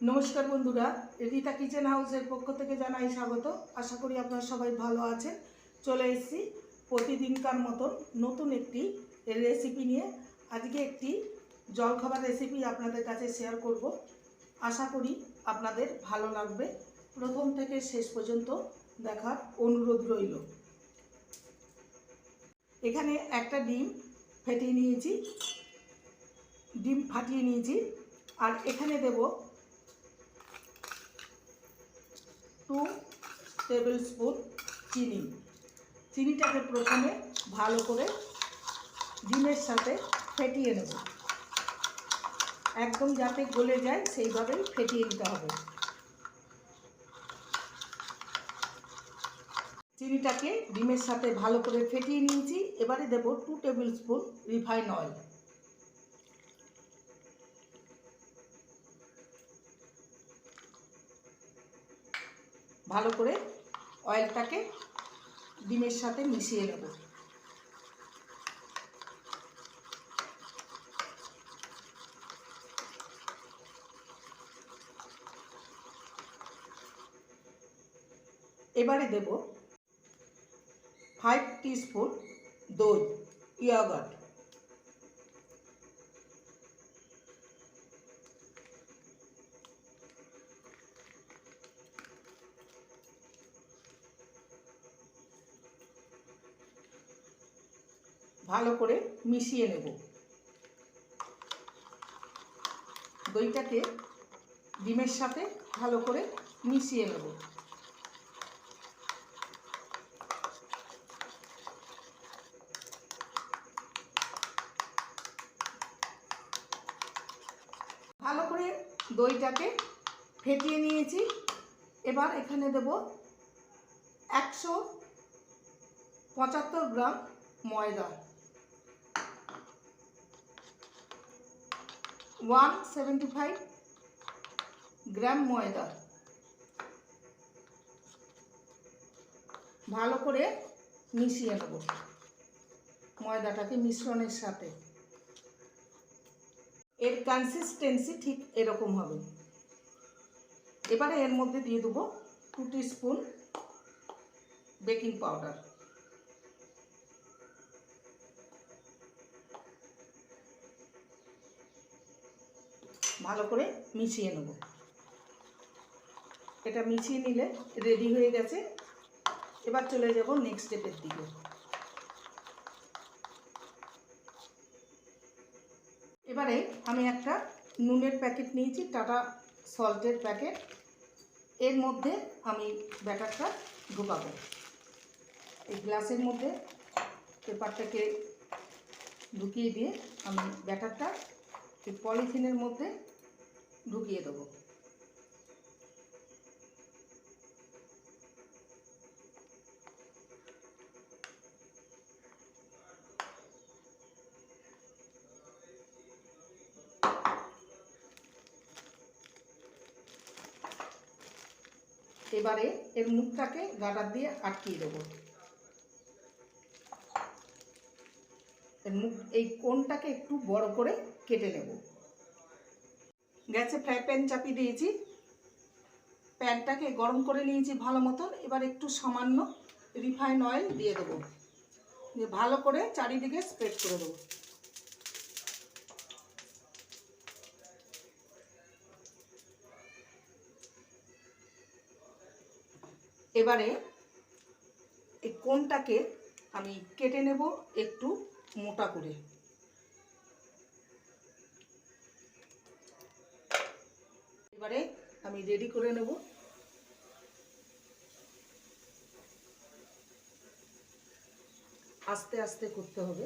নমস্কার বন্ধুরা, রীতা কিচেন হাউসের পক্ষ থেকে জানাই স্বাগত। আশা করি আপনারা সবাই ভালো আছেন। চলে এসেছি প্রতিদিনকার মতন নতুন একটি রেসিপি নিয়ে। আজকে একটি জলখাবার রেসিপি আপনাদের কাছে শেয়ার করব। আশা করি আপনাদের ভালো লাগবে। প্রথম থেকে শেষ পর্যন্ত দেখার অনুরোধ রইল। এখানে একটা ডিম ফেটিয়ে নিয়েছি। ডিম ফাটিয়ে নিয়েছি। আর এখানে দেব টু টেবিল স্পুন চিনি। চিনিটাকে প্রথমে ভালো করে ডিমের সাথে ফেটিয়ে নেব। একদম যাতে গলে যায়, সেইভাবেই ফেটিয়ে নিতে হবে। চিনিটাকে ডিমের সাথে ভালো করে ফেটিয়ে নিয়েছি। এবারে দেব two tablespoon refine oil ভালো করে অয়েলটাকে ডিমের সাথে মিশিয়ে নেব। এবারে দেব ফাইভ টিস্পুন দই ইয়াগার্ট ভালো করে মিশিয়ে নেব। দইটাকে ডিমের সাথে ভালো করে মিশিয়ে নেব। ভালো করে দইটাকে ফেটিয়ে নিয়েছি। এবার এখানে দেব একশো পঁচাত্তর গ্রাম ময়দা। ওয়ান সেভেন্টি ফাইভ গ্রাম ময়দা। ভালো করে মিশিয়ে নেব। ময়দাটাকে মিশ্রণের সাথে। এর কনসিস্টেন্সি ঠিক এরকম হবে। এবারে এর মধ্যে দিয়ে দেবো টু স্পুন বেকিং পাউডার ভালো করে মিশিয়ে নেব। এটা মিশিয়ে নিলে রেডি হয়ে গেছে। এবার চলে যাব নেক্সট স্টেপের দিকে। এবারে আমি একটা নুনের প্যাকেট নিয়েছি, টাটা সল্টের প্যাকেট। এর মধ্যে আমি ব্যাটারটা ঢোকাবো। এই গ্লাসের মধ্যে পেপারটাকে ঢুকিয়ে দিয়ে আমি ব্যাটারটা এই পলিথিনের মধ্যে ঢুকিয়ে দেবো। এবারে এর মুখটাকে গাটার দিয়ে আটকিয়ে দেবো। এর মুখ, এই কোনটাকে একটু বড় করে কেটে নেব। গ্যাসে ফ্রাই প্যান চাপিয়ে দিয়েছি। প্যানটাকে গরম করে নিয়েছি ভালো মতন এবার একটু সামান্য রিফাইন অয়েল দিয়ে দেবো। দিয়ে ভালো করে চারিদিকে স্প্রেড করে দেবো। এবারে এই কোনটাকে আমি কেটে নেব একটু মোটা করে। এবারে আমি রেডি করে নেব। আস্তে আস্তে করতে হবে।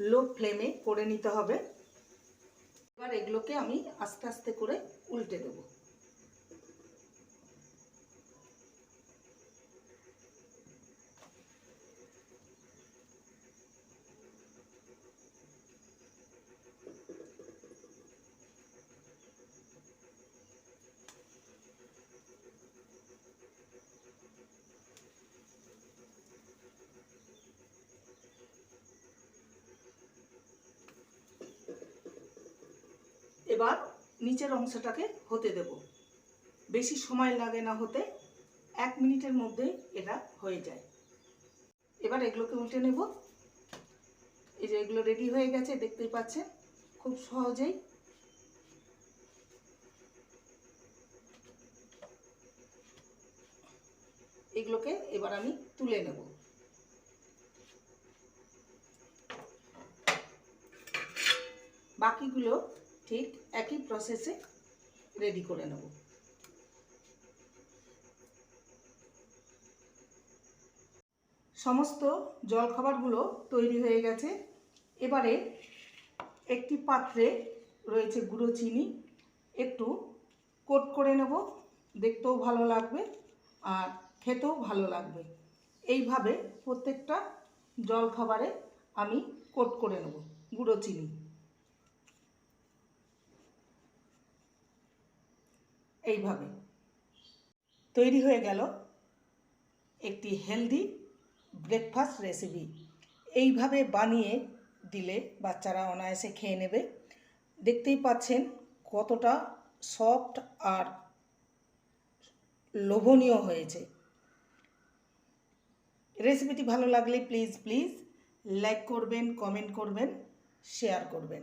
লো ফ্লেমে করে নিতে হবে। এবার এগুলোকে আমি আস্তে আস্তে করে উল্টে দেব। এবার নিচের অংশটাকে হতে দেব। বেশি সময় লাগে না হতে, এক মিনিটের মধ্যেই এটা হয়ে যায়। এবার এগুলোকে উল্টে নেব। এই যে এগুলো রেডি হয়ে গেছে, দেখতেই পাচ্ছেন, খুব সহজেই। এগুলোকে এবার আমি তুলে নেব। বাকিগুলো ঠিক একই প্রসেসে রেডি করে নেব। সমস্ত জলখাবারগুলো তৈরি হয়ে গেছে। এবারে একটি পাত্রে রয়েছে গুঁড়ো চিনি, একটু কোট করে নেব, দেখতেও ভালো লাগবে আর খেতেও ভালো লাগবে। এইভাবে প্রত্যেকটা জলখাবারে আমি কোট করে নেব, গুঁড়ো চিনি। এইভাবে। তৈরি হয়ে গেল একটি হেলদি ব্রেকফাস্ট রেসিপি এইভাবে বানিয়ে দিলে বাচ্চারা অনায়াসে খেয়ে নেবে। দেখতেই পাচ্ছেন কতটা সফট আর লোভনীয় হয়েছে। রেসিপিটি ভালো লাগলে প্লিজ প্লিজ লাইক করবেন কমেন্ট করবেন শেয়ার করবেন।